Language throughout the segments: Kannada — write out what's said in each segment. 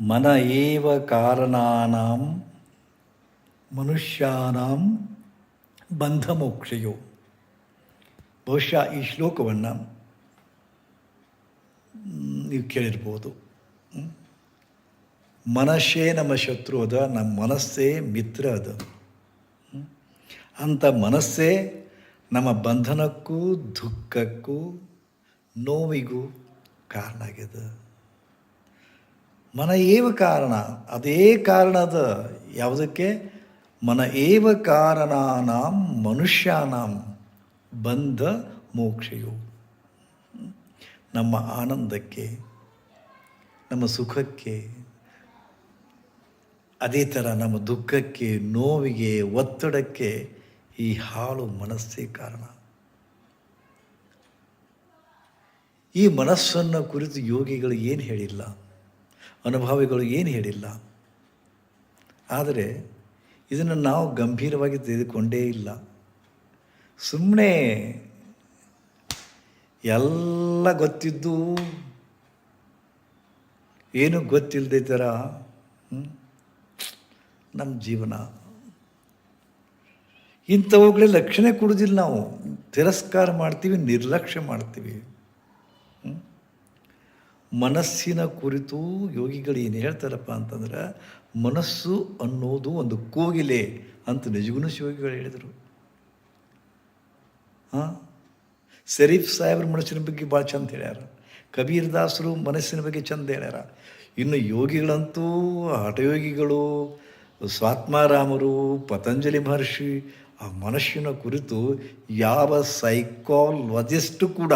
ಮನ ಏವ ಕಾರಣಾನಾಂ ಮನುಷ್ಯಾನಾಂ ಬಂಧಮೋಕ್ಷೆಯು ಬಹುಶಃ ಈ ಶ್ಲೋಕವನ್ನು ನೀವು ಕೇಳಿರ್ಬೋದು? ಮನಸ್ಸೇ ನಮ್ಮ ಶತ್ರು ಅದ, ನಮ್ಮ ಮನಸ್ಸೇ ಮಿತ್ರ ಅದ? ಅಂಥ ಮನಸ್ಸೇ ನಮ್ಮ ಬಂಧನಕ್ಕೂ ದುಃಖಕ್ಕೂ ನೋವಿಗೂ ಕಾರಣ ಆಗ್ಯದ ಮನ ಏವ ಕಾರಣ? ಅದೇ ಕಾರಣದ ಯಾವುದಕ್ಕೆ? ಮನ ಏವ ಕಾರಣಾನಾಂ ಮನುಷ್ಯಾನಾಂ ಬಂಧ ಮೋಕ್ಷೆಯು. ನಮ್ಮ ಆನಂದಕ್ಕೆ, ನಮ್ಮ ಸುಖಕ್ಕೆ, ಅದೇ ಥರ ನಮ್ಮ ದುಃಖಕ್ಕೆ, ನೋವಿಗೆ, ಒತ್ತಡಕ್ಕೆ ಈ ಹಾಳು ಮನಸ್ಸೇ ಕಾರಣ. ಈ ಮನಸ್ಸನ್ನು ಕುರಿತು ಯೋಗಿಗಳು ಏನು ಹೇಳಿಲ್ಲ? ಅನುಭವಿಗಳು ಏನು ಹೇಳಿಲ್ಲ. ಆದರೆ ಇದನ್ನು ನಾವು ಗಂಭೀರವಾಗಿ ತೆಗೆದುಕೊಂಡೇ ಇಲ್ಲ. ಸುಮ್ಮನೆ ಎಲ್ಲ ಗೊತ್ತಿದ್ದು ಏನು ಗೊತ್ತಿಲ್ಲದೆ ಥರ? ನಮ್ಮ ಜೀವನ. ಇಂಥವುಗಳೇ ಲಕ್ಷಣೆ ಕೊಡೋದಿಲ್ಲ ನಾವು. ತಿರಸ್ಕಾರ ಮಾಡ್ತೀವಿ, ನಿರ್ಲಕ್ಷ್ಯ ಮಾಡ್ತೀವಿ? ಮನಸ್ಸಿನ ಕುರಿತು ಯೋಗಿಗಳು ಏನು ಹೇಳ್ತಾರಪ್ಪ ಅಂತಂದ್ರೆ, ಮನಸ್ಸು ಅನ್ನೋದು ಒಂದು ಕೋಗಿಲೆ ಅಂತ ನಿಜಗುಣ ಯೋಗಿಗಳು ಹೇಳಿದರು. ಹಾಂ? ಶರೀಫ್ ಸಾಹೇಬ್ರ ಮನಸ್ಸಿನ ಬಗ್ಗೆ ಭಾಳ ಚಂದ ಹೇಳ್ಯಾರ. ಕಬೀರ್ ದಾಸರು ಮನಸ್ಸಿನ ಬಗ್ಗೆ ಚಂದ ಹೇಳ್ಯಾರ. ಇನ್ನು ಯೋಗಿಗಳಂತೂ ಹಠಯೋಗಿಗಳು, ಸ್ವಾತ್ಮಾರಾಮರು, ಪತಂಜಲಿ ಮಹರ್ಷಿ, ಆ ಮನಸ್ಸಿನ ಕುರಿತು ಯಾವ ಸೈಕಾಲಜಿಸ್ಟು ಕೂಡ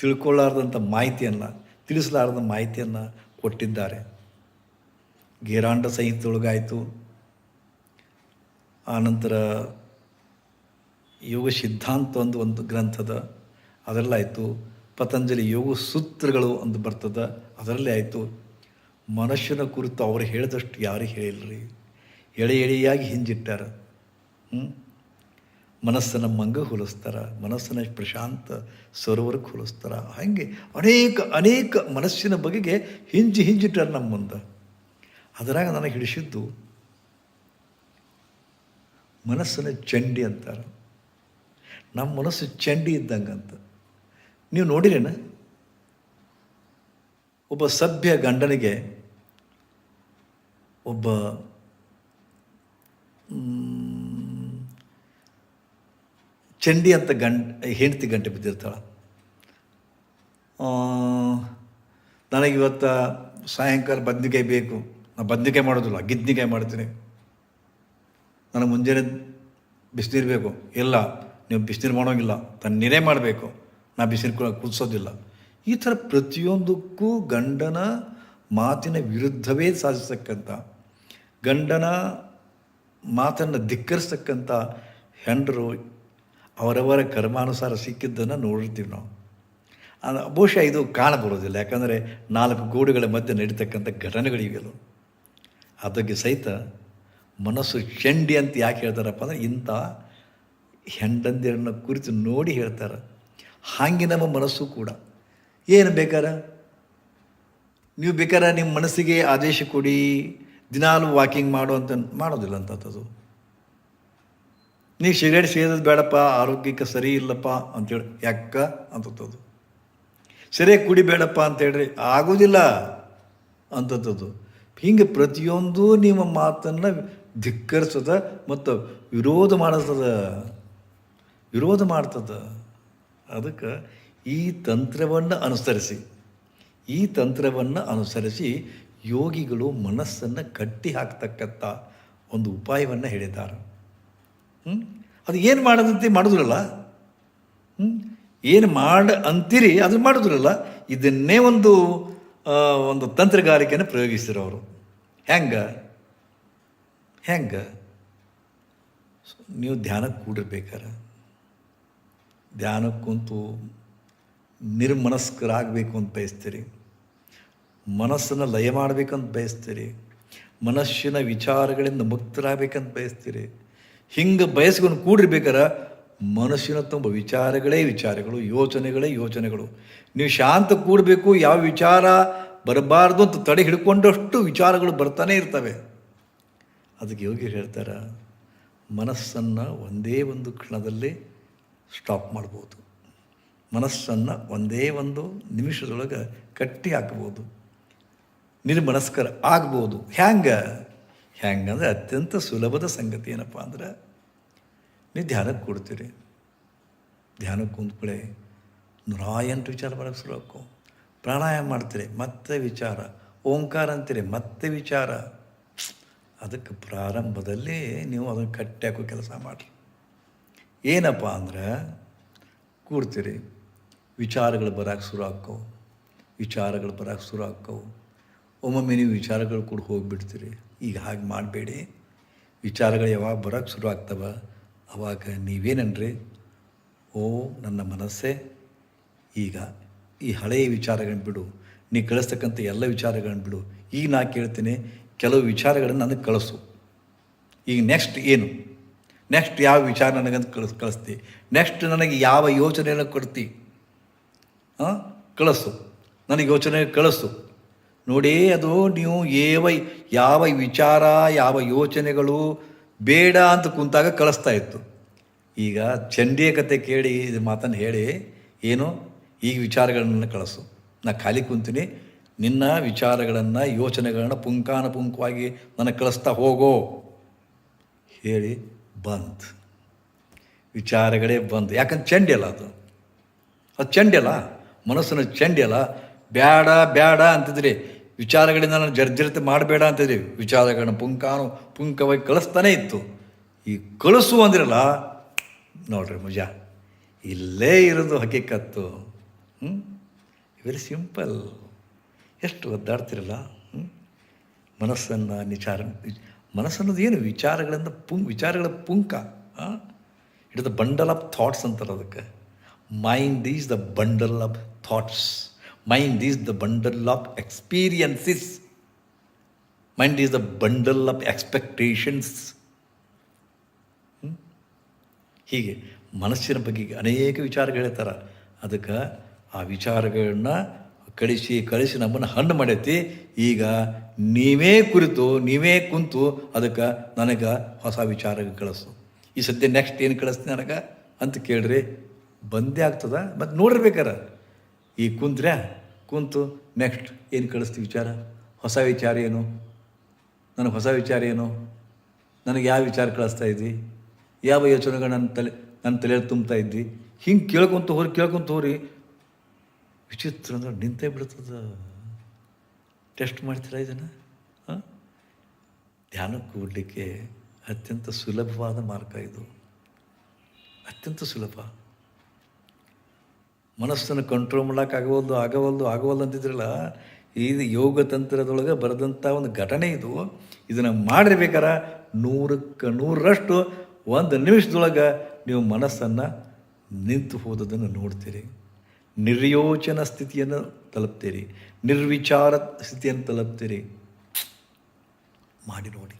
ತಿಳ್ಕೊಳ್ಳಾರ್ದಂಥ ಮಾಹಿತಿಯನ್ನು, ತಿಳಿಸಲಾರ್ದ ಮಾಹಿತಿಯನ್ನು ಕೊಟ್ಟಿದ್ದಾರೆ. ಗೇರಾಂಡ ಸಂಹಿತೆಯೊಳಗಾಯಿತು. ಆನಂತರ ಯೋಗ ಸಿದ್ಧಾಂತ ಒಂದು ಒಂದು ಗ್ರಂಥದ ಅದರಲ್ಲಾಯಿತು ಪತಂಜಲಿ ಯೋಗ ಸೂತ್ರಗಳು ಅಂತ ಬರ್ತದ, ಅದರಲ್ಲೇ ಆಯಿತು. ಮನುಷ್ಯನ ಕುರಿತು ಅವರು ಹೇಳಿದಷ್ಟು ಯಾರು ಹೇಳಿಲ್ಲರಿ ಎಳೆ, ಎಳೆಯಾಗಿ ಹಿಂಜಿಟ್ಟಾರ. ಹ್ಞೂ ಮನಸ್ಸನ್ನು ಮಂಗ ಹೋಲಿಸ್ತಾರ, ಮನಸ್ಸನ್ನು ಪ್ರಶಾಂತ ಸರೋವರಕ್ಕೆ ಹೋಲಿಸ್ತಾರ. ಹಾಗೆ ಅನೇಕ ಅನೇಕ ಮನಸ್ಸಿನ ಬಗೆಗೆ ಹಿಂಜಿ ಹಿಂಜಿಟ್ಟಾರ ನಮ್ಮ ಮುಂದೆ. ಅದರಾಗ ನನಗೆ ಹಿಡಿಸಿದ್ದು ಮನಸ್ಸನ್ನು ಚಂಡಿ ಅಂತಾರೆ. ನಮ್ಮ ಮನಸ್ಸು ಚಂಡಿ ಇದ್ದಂಗೆ ಅಂತ ನೀವು ನೋಡಿರೇನ? ಒಬ್ಬ ಸಭ್ಯ ಗಂಡನಿಗೆ ಒಬ್ಬ ಚಂಡಿ ಅಂತ ಗಂಡ, ಹೆಂಡತಿ ಗಂಟೆ ಬಿದ್ದಿರ್ತಾಳೆ. ನನಗೆ ಇವತ್ತು ಸಾಯಂಕಾಲ ಬದ್ನಿಕಾಯಿ ಬೇಕು. ನಾನು ಬದ್ನಿಕಾಯಿ ಮಾಡೋದಿಲ್ಲ, ಗಿದ್ನಿಕಾಯಿ ಮಾಡ್ತೀನಿ. ನನಗೆ ಮುಂಜಾನೆ ಬಿಸಿನೀರು ಬೇಕು. ಇಲ್ಲ, ನೀವು ಬಿಸಿನೀರು ಮಾಡೋಂಗಿಲ್ಲ ತಣ್ಣೀರೇ ಮಾಡಬೇಕು. ನಾ ಬಿಸಿನೀರು ಕುದಿಸೋದಿಲ್ಲ ಈ ಥರ ಪ್ರತಿಯೊಂದಕ್ಕೂ ಗಂಡನ ಮಾತಿನ ವಿರುದ್ಧವೇ ಸಾಧಿಸ್ತಕ್ಕಂಥ ಗಂಡನ ಮಾತನ್ನು ಧಿಕ್ಕರಿಸ್ತಕ್ಕಂಥ ಹೆಂಡರು ಅವರವರ ಕರ್ಮಾನುಸಾರ ಸಿಕ್ಕಿದ್ದನ್ನು ನೋಡಿರ್ತೀವಿ ನಾವು. ಬಹುಶಃ ಇದು ಕಾಣಬರೋದಿಲ್ಲ ಯಾಕಂದರೆ ನಾಲ್ಕು ಗೋಡುಗಳ ಮಧ್ಯೆ ನಡೀತಕ್ಕಂಥ ಘಟನೆಗಳಿವೆಯಲ್ಲ ಅದಕ್ಕೆ ಸಹಿತ ಮನಸ್ಸು ಚಂಡಿ ಅಂತ ಯಾಕೆ ಹೇಳ್ತಾರಪ್ಪ ಅಂದರೆ ಇಂಥ ಹೆಂಡಂದಿರನ್ನ ಕುರಿತು ನೋಡಿ ಹೇಳ್ತಾರೆ. ಹಾಗೆ ನಮ್ಮ ಮನಸ್ಸು ಕೂಡ. ಏನು ಬೇಕಾರ? ನೀವು ಬೇಕಾರ ನಿಮ್ಮ ಮನಸ್ಸಿಗೆ ಆದೇಶ ಕೊಡಿ, ದಿನಾಲು ವಾಕಿಂಗ್ ಮಾಡು ಅಂತ ಮಾಡೋದಿಲ್ಲ ಅಂಥದ್ದು ನೀವು ಸಿಗರೇಟ್ ಸೇದೋದು ಬೇಡಪ್ಪ, ಆರೋಗ್ಯಕ್ಕೆ ಸರಿ ಇಲ್ಲಪ್ಪ ಅಂತೇಳಿ ಯಾಕ ಅಂತದ್ದು ಸರಿಯಾಗಿ ಕುಡಿಬೇಡಪ್ಪ ಅಂತೇಳ್ರಿ, ಆಗೋದಿಲ್ಲ ಅಂತದ್ದು ಹಿಂಗೆ ಪ್ರತಿಯೊಂದು ನಿಮ್ಮ ಮಾತನ್ನು ಧಿಕ್ಕರಿಸದ ಮತ್ತು ವಿರೋಧ ಮಾಡಿಸ್ತದ. ವಿರೋಧ ಮಾಡ್ತದ. ಅದಕ್ಕೆ ಈ ತಂತ್ರವನ್ನು ಅನುಸರಿಸಿ, ಈ ತಂತ್ರವನ್ನು ಅನುಸರಿಸಿ ಯೋಗಿಗಳು ಮನಸ್ಸನ್ನು ಕಟ್ಟಿ ಹಾಕ್ತಕ್ಕಂಥ ಒಂದು ಉಪಾಯವನ್ನು ಹೇಳಿದ್ದಾರೆ. ಹ್ಮ್? ಅದು ಏನು ಮಾಡೋದಂತೆ ಮಾಡೋದ್ರಲ್ಲ? ಏನು ಮಾಡ ಅಂತೀರಿ ಅದನ್ನು ಮಾಡೋದ್ರಲ್ಲ ಇದನ್ನೇ ಒಂದು ಒಂದು ತಂತ್ರಗಾರಿಕೆಯನ್ನು ಪ್ರಯೋಗಿಸ್ತಾರೆ ಅವರು. ಹೆಂಗೆ? ಹೆಂಗೆ? ನೀವು ಧ್ಯಾನಕ್ಕೆ ಕೂಡಿರ್ಬೇಕಾರೆ. ಧ್ಯಾನಕ್ಕೆ ನಿರ್ಮನಸ್ಕರಾಗಬೇಕು ಅಂತ ಬಯಸ್ತೀರಿ. ಮನಸ್ಸನ್ನು ಲಯ ಮಾಡಬೇಕಂತ ಬಯಸ್ತೀರಿ. ಮನಸ್ಸಿನ ವಿಚಾರಗಳಿಂದ ಮುಕ್ತರಾಗಬೇಕಂತ ಬಯಸ್ತೀರಿ. ಹಿಂಗೆ ಬಯಸ್ಕೊಂಡು ಕೂಡಿರ್ಬೇಕಾರೆ ಮನಸ್ಸಿನ ತುಂಬ ವಿಚಾರಗಳೇ ವಿಚಾರಗಳು, ಯೋಚನೆಗಳೇ ಯೋಚನೆಗಳು. ನೀವು ಶಾಂತ ಕೂಡಬೇಕು, ಯಾವ ವಿಚಾರ ಬರಬಾರ್ದು ಅಂತ ತಡೆ ಹಿಡ್ಕೊಂಡಷ್ಟು ವಿಚಾರಗಳು ಬರ್ತಾನೆ ಇರ್ತವೆ. ಅದಕ್ಕೆ ಯೋಗಿ ಹೇಳ್ತಾರೆ, ಮನಸ್ಸನ್ನು ಒಂದೇ ಒಂದು ಕ್ಷಣದಲ್ಲಿ ಸ್ಟಾಪ್ ಮಾಡ್ಬೋದು. ಮನಸ್ಸನ್ನು ಒಂದೇ ಒಂದು ನಿಮಿಷದೊಳಗೆ ಕಟ್ಟಿ ಹಾಕ್ಬೋದು. ನಿರ್ಮನಸ್ಕರ ಆಗ್ಬೋದು. ಹ್ಯಾಂಗೆ? ಹ್ಯಾಂಗಂದ್ರೆ ಅತ್ಯಂತ ಸುಲಭದ ಸಂಗತಿ ಏನಪ್ಪ ಅಂದ್ರೆ ನೀವು ಧ್ಯಾನಕ್ಕೆ ಕೊಡ್ತೀರಿ. ಧ್ಯಾನಕ್ಕೆ ಕುಂತ್ಕೊಳ್ಳಿ ನೂರ ಎಂಟು ವಿಚಾರ ಶುರು ಹಾಕು ಪ್ರಾಣಾಯಾಮ ಮಾಡ್ತೀರಿ, ಮತ್ತೆ ವಿಚಾರ. ಓಂಕಾರ ಅಂತೀರಿ, ಮತ್ತೆ ವಿಚಾರ. ಅದಕ್ಕೆ ಪ್ರಾರಂಭದಲ್ಲಿ ನೀವು ಅದನ್ನು ಕಟ್ಟಿ ಹಾಕೋ ಕೆಲಸ ಮಾಡಿರಿ. ಏನಪ್ಪ ಅಂದ್ರೆ ಕೂಡ್ತೀರಿ. ವಿಚಾರಗಳು ಬರೋಕ್ಕೆ ಶುರು ಆಕ್ಕವು ವಿಚಾರಗಳು ಬರೋಕ್ಕೆ ಶುರು ಆಕ್ಕವು ಒಮ್ಮೊಮ್ಮೆ ನೀವು ವಿಚಾರಗಳು ಕೂಡ ಹೋಗಿಬಿಡ್ತೀರಿ. ಈಗ ಹಾಗೆ ಮಾಡಬೇಡಿ. ವಿಚಾರಗಳು ಯಾವಾಗ ಬರೋಕ್ಕೆ ಶುರು ಆಗ್ತವ? ಅವಾಗ ನೀವೇನನ್ರಿ? ಓ, ನನ್ನ ಮನಸ್ಸೇ. ಈಗ ಈ ಹಳೆಯ ವಿಚಾರಗಳನ್ನ ಬಿಡು. ನೀ ಕಳಿಸ್ತಕ್ಕಂಥ ಎಲ್ಲ ವಿಚಾರಗಳನ್ನು ಬಿಡು. ಈಗ ನಾ ಕೇಳ್ತೀನಿ, ಕೆಲವು ವಿಚಾರಗಳನ್ನು ನನಗೆ ಕಳಿಸು. ಈಗ ನೆಕ್ಸ್ಟ್ ಏನು? ನೆಕ್ಸ್ಟ್ ಯಾವ ವಿಚಾರ ನನಗಂತ ಕಳಿಸ್, ಕಳಿಸ್ತಿ? ನೆಕ್ಸ್ಟ್ ನನಗೆ ಯಾವ ಯೋಚನೆಯನ್ನು ಕೊಡ್ತಿ? ಹಾಂ? ಕಳಿಸು. ನನಗೆ ಯೋಚನೆ ಕಳಿಸು. ನೋಡಿ ಅದು ನೀವು ಏವ, ಯಾವ ವಿಚಾರ, ಯಾವ ಯೋಚನೆಗಳು ಬೇಡ ಅಂತ ಕುಂತಾಗ ಕಳಿಸ್ತಾ ಇತ್ತು. ಈಗ ಚಂಡಿಯ ಕತೆ ಕೇಳಿ ಇದು ಮಾತನ್ನು ಹೇಳಿ, ಏನು? ಈಗ ವಿಚಾರಗಳನ್ನು ಕಳಿಸು. ನಾ ಖಾಲಿ ಕುಂತೀನಿ, ನಿನ್ನ ವಿಚಾರಗಳನ್ನು, ಯೋಚನೆಗಳನ್ನು ಪುಂಕಾನುಪುಂಕವಾಗಿ ನನಗೆ ಕಳಿಸ್ತಾ ಹೋಗೋ ಹೇಳಿ ಬಂತ್ ವಿಚಾರಗಳೇ ಬಂತು ಯಾಕಂದ್ರೆ ಚಂಡಿ ಅಲ್ಲ ಅದು. ಅದು ಚಂಡಿ ಅಲ್ಲ, ಮನಸ್ಸಿನ ಚಂಡಿ ಅಲ್ಲ. ಬ್ಯಾಡ ಬ್ಯಾಡ ಅಂತಿದ್ರಿ. ವಿಚಾರಗಳಿಂದ ನಾನು ಜರ್ಜರಿತ ಮಾಡಬೇಡ ಅಂತಿದ್ರಿ. ವಿಚಾರಗಳನ್ನ ಪುಂಕಾನು ಪುಂಕವಾಗಿ ಕಳಿಸ್ತಾನೆ ಇತ್ತು. ಈ ಕಳಿಸು ಅಂದಿರಲ್ಲ, ನೋಡ್ರಿ ಮುಜಾ, ಇಲ್ಲೇ ಇರೋದು ಹಕೀಕತ್ತು. ಹ್ಞೂ ವೆರಿ ಸಿಂಪಲ್ ಎಷ್ಟು ಒದ್ದಾಡ್ತಿರಲ್ಲ ಹ್ಞೂ ಮನಸ್ಸನ್ನು ನಿಚಾರ, ಮನಸ್ಸನ್ನೋದು ಏನು? ವಿಚಾರಗಳಿಂದ ಪುಂ, ವಿಚಾರಗಳ ಪುಂಕ it the bundle of thoughts ಅಂತಾರೆ ಅದಕ್ಕೆ mind is the bundle of thoughts mind is the bundle of experiences mind is the bundle of expectations ಹೀಗೆ ಮನಸ್ಸಿನ ಬಗ್ಗೆ ಅನೇಕ ವಿಚಾರಗಳು ಹೇಳ್ತಾರೆ. ಅದಕ್ಕೆ ಆ ವಿಚಾರಗಳನ್ನ ಕಳಿಸಿ ಕಳಿಸಿ ನಮ್ಮನ್ನು ಹಣ್ಣು ಮಾಡೈತಿ. ಈಗ ನೀವೇ ಕುರಿತು, ನೀವೇ ಕುಂತು ಅದಕ್ಕೆ ನನಗೆ ಹೊಸ ವಿಚಾರ ಕಳಿಸು. ಈ ಸದ್ಯ ನೆಕ್ಸ್ಟ್ ಏನು ಕಳಿಸ್ತೀನಿ ನನಗೆ? ಅಂತ ಕೇಳ್ರಿ. ಬಂದೇ ಆಗ್ತದ? ಮತ್ತು ನೋಡಿರ್ಬೇಕಾರ? ಈ ಕುಂತ್ರೆ ಕುಂತು ನೆಕ್ಸ್ಟ್ ಏನು ಕಳಿಸ್ತೀವಿ ವಿಚಾರ? ಹೊಸ ವಿಚಾರ ಏನು? ನನಗೆ ಹೊಸ ವಿಚಾರ ಏನು? ನನಗೆ ಯಾವ ವಿಚಾರ ಕಳಿಸ್ತಾ ಇದ್ವಿ ಯಾವ ಯೋಚನೆಗಳು ನನ್ನ ತಲೆ ನನ್ನ ತಲೆಯಲ್ಲಿ ತುಂಬ್ತಾ ಇದ್ವಿ ಹಿಂಗೆ ಕೇಳ್ಕೊಂತ ಹೋರಿ ಕೇಳ್ಕೊಂತ ಹೋರಿ. ವಿಚಿತ್ರ ಅಂದ್ರೆ ನಿಂತೇ ಬಿಡ್ತದ. ಟೆಸ್ಟ್ ಮಾಡ್ತೀರಾ ಇದನ್ನು? ಹಾಂ? ಧ್ಯಾನ ಕೂಡಲಿಕ್ಕೆ ಅತ್ಯಂತ ಸುಲಭವಾದ ಮಾರ್ಗ ಇದು. ಅತ್ಯಂತ ಸುಲಭ. ಮನಸ್ಸನ್ನು ಕಂಟ್ರೋಲ್ ಮಾಡೋಕೆ ಆಗವಲ್ದು ಆಗವಲ್ದು ಅಂತಿದ್ರಲ್ಲ, ಇದು ಯೋಗ ತಂತ್ರದೊಳಗೆ ಬರೆದಂಥ ಒಂದು ಘಟನೆ ಇದು. ಇದನ್ನು ಮಾಡಿರ್ಬೇಕಾರೆ? ನೂರಕ್ಕೆ ನೂರರಷ್ಟು ಒಂದು ನಿಮಿಷದೊಳಗೆ ನೀವು ಮನಸ್ಸನ್ನು ನಿಂತು ಹೋದದನ್ನು ನೋಡ್ತೀರಿ. ನಿರ್ಯೋಚನ ಸ್ಥಿತಿಯನ್ನು ತಲುಪ್ತೀರಿ. ನಿರ್ವಿಚಾರ ಸ್ಥಿತಿಯನ್ನು ತಲುಪ್ತೀರಿ. ಮಾಡಿ ನೋಡಿ.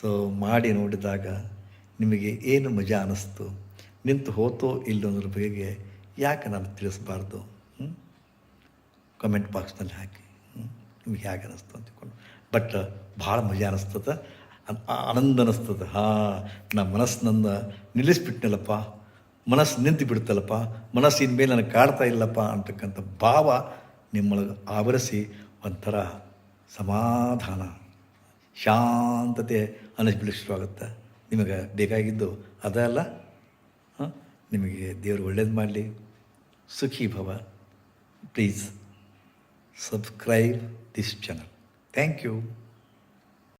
ಸೊ ಮಾಡಿ ನೋಡಿದಾಗ ನಿಮಗೆ ಏನು ಮಜಾ ಅನ್ನಿಸ್ತು ನಿಂತು ಹೋತೋ ಇಲ್ಲೋ ಅನ್ನೋದ್ರ ಬಗೆಗೆ ಯಾಕೆ ನಾನು ತಿಳಿಸ್ಬಾರ್ದು? ಕಮೆಂಟ್ ಬಾಕ್ಸ್ನಲ್ಲಿ ಹಾಕಿ. ನಿಮ್ಗೆ ಹೇಗೆ ಅನ್ನಿಸ್ತು ಅಂತಿಕೊಂಡು ಬಟ್ ಭಾಳ ಮಜಾ ಅನ್ನಿಸ್ತದ ಅನ್- ಆನಂದ ಅನ್ನಿಸ್ತದ ಹಾಂ ನಮ್ಮ ಮನಸ್ಸಿನಂದ ನಿಲ್ಲಿಸ್ಬಿಟ್ನಲ್ಲಪ್ಪ. ಮನಸ್ಸು ನಿಂತು ಬಿಡ್ತಲ್ಲಪ್ಪ. ಮನಸ್ಸು ಇನ್ಮೇಲೆ ನನಗೆ ಕಾಡ್ತಾ ಇಲ್ಲಪ್ಪ ಅಂತಕ್ಕಂಥ ಭಾವ ನಿಮ್ಮೊಳಗೆ ಆವರಿಸಿ ಒಂಥರ ಸಮಾಧಾನ, ಶಾಂತತೆ ಅನ್ನಿಸ್ಬಿಡ್ಲಿಕ್ಕೆ ಶುರುವಾಗುತ್ತೆ. ನಿಮಗೆ ಬೇಕಾಗಿದ್ದು ಅದಲ್ಲ ಹಾಂ ನಿಮಗೆ ದೇವರು ಒಳ್ಳೇದು ಮಾಡಲಿ ಸುಖಿ ಭವ please subscribe this channel thank you